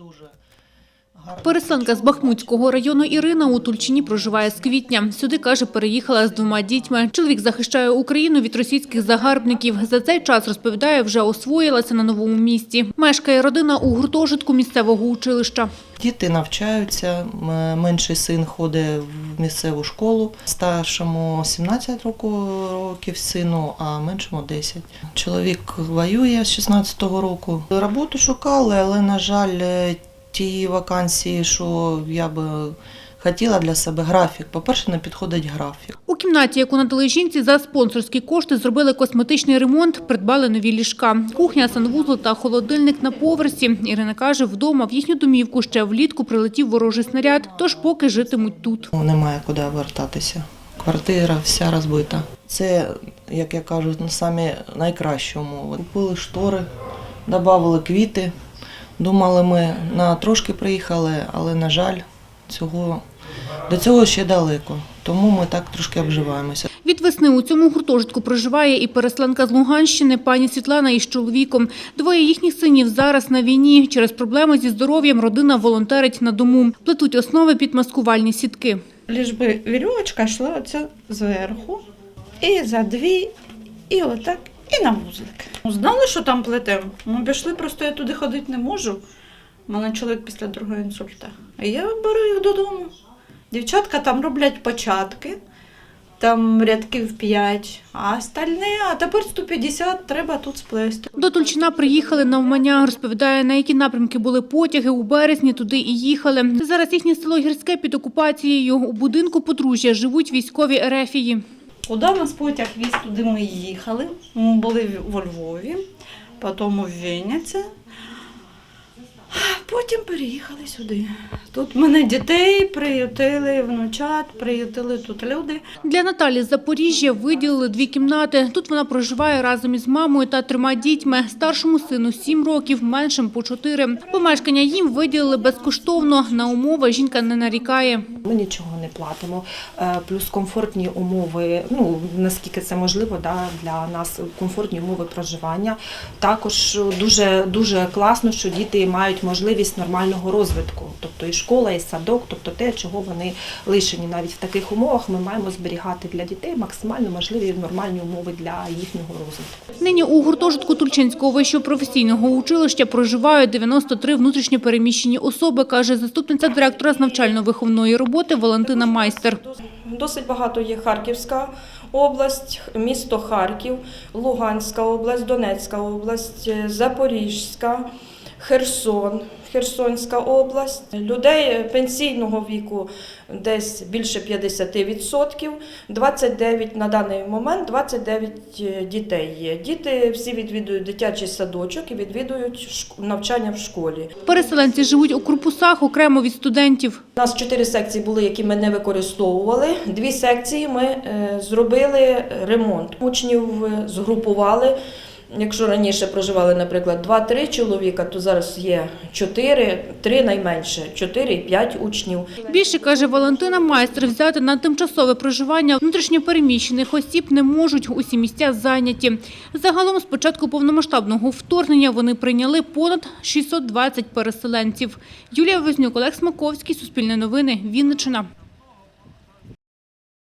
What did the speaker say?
дуже. Переселенка з Бахмутського району Ірина у Тульчині проживає з квітня. Сюди, каже, переїхала з двома дітьми. Чоловік захищає Україну від російських загарбників. За цей час, розповідає, вже освоїлася на новому місці. Мешкає родина у гуртожитку місцевого училища. Діти навчаються. Менший син ходить в місцеву школу, старшому 17 року- років сину, а меншому 10. Чоловік воює з 16-го року. Роботу шукали, але, на жаль, ті вакансії, що я би хотіла для себе графік. По-перше, не підходить графік. У кімнаті, яку надали жінці, за спонсорські кошти зробили косметичний ремонт, придбали нові ліжка. Кухня, санвузол та холодильник на поверсі. Ірина каже, вдома в їхню домівку ще влітку прилетів ворожий снаряд, тож поки житимуть тут. Ну, Немає куди вертатися. Квартира вся розбита. Це, як я кажу, ну, самі найкращі умови. Купили штори, додали квіти. Думали, ми на трошки приїхали, але, на жаль, цього, до цього ще далеко. Тому ми так трошки обживаємося. Від весни у цьому гуртожитку проживає і переселенка з Луганщини, пані Світлана із чоловіком. Двоє їхніх синів зараз на війні. Через проблеми зі здоров'ям родина волонтерить на дому. Плетуть основи під маскувальні сітки. Лиш би вірьовочка йшла оця зверху, і за дві, і отак, і на вузлик. Ну, Знали, що там плетемо? Ми пішли, просто я туди ходити не можу. У мене чоловік після другого інсульта. А я беру їх додому. Дівчатка там роблять початки, там рядків 5, а остальне, а тепер 150 треба тут сплести. До Тульчина приїхали навмання. Розповідає, на які напрямки були потяги. У березні туди і їхали. Зараз їхнє село Гірське під окупацією. У будинку подружжя живуть військові ерефії. Куди нас потяг віз, туди ми їхали. Ми були во Львові, потім у Вінниці, потім переїхали сюди. Тут мене дітей приютили, внучат, приютили тут люди. Для Наталі з Запоріжжя виділили дві кімнати. Тут вона проживає разом із мамою та трьома дітьми. Старшому сину 7 років, меншим по 4. Помешкання їм виділили безкоштовно. На умови жінка не нарікає. Ми нічого платимо, Е, плюс комфортні умови, ну наскільки це можливо, да, для нас комфортні умови проживання. Також дуже дуже класно, що діти мають можливість нормального розвитку, тобто і школа, і садок, тобто те, чого вони лишені. Навіть в таких умовах ми маємо зберігати для дітей максимально можливі нормальні умови для їхнього розвитку. Нині у гуртожитку Тульчинського вищого професійного училища проживають 93 внутрішньо переміщені особи, каже заступниця директора з навчально-виховної роботи Валентина Майстер. Досить багато є Харківська область, місто Харків, Луганська область, Донецька область, Запорізька, Херсон, Херсонська область. Людей пенсійного віку десь більше 50%, 29 на даний момент 29 дітей є. Діти всі відвідують дитячий садочок і відвідують навчання в школі. Переселенці живуть у корпусах окремо від студентів. У нас чотири секції були, які ми не використовували. Дві секції ми е, зробили ремонт. Учнів е, згрупували. Якщо раніше проживали, наприклад, 2-3 чоловіка, то зараз є 4, 3 найменше, 4-5 учнів. Більше, каже Валентина Майстер, взяти на тимчасове проживання внутрішньопереміщених осіб не можуть, усі місця зайняті. Загалом з початку повномасштабного вторгнення вони прийняли понад 620 переселенців. Юлія Вознюк, Олег Смаковський, Суспільне новини, Вінниччина.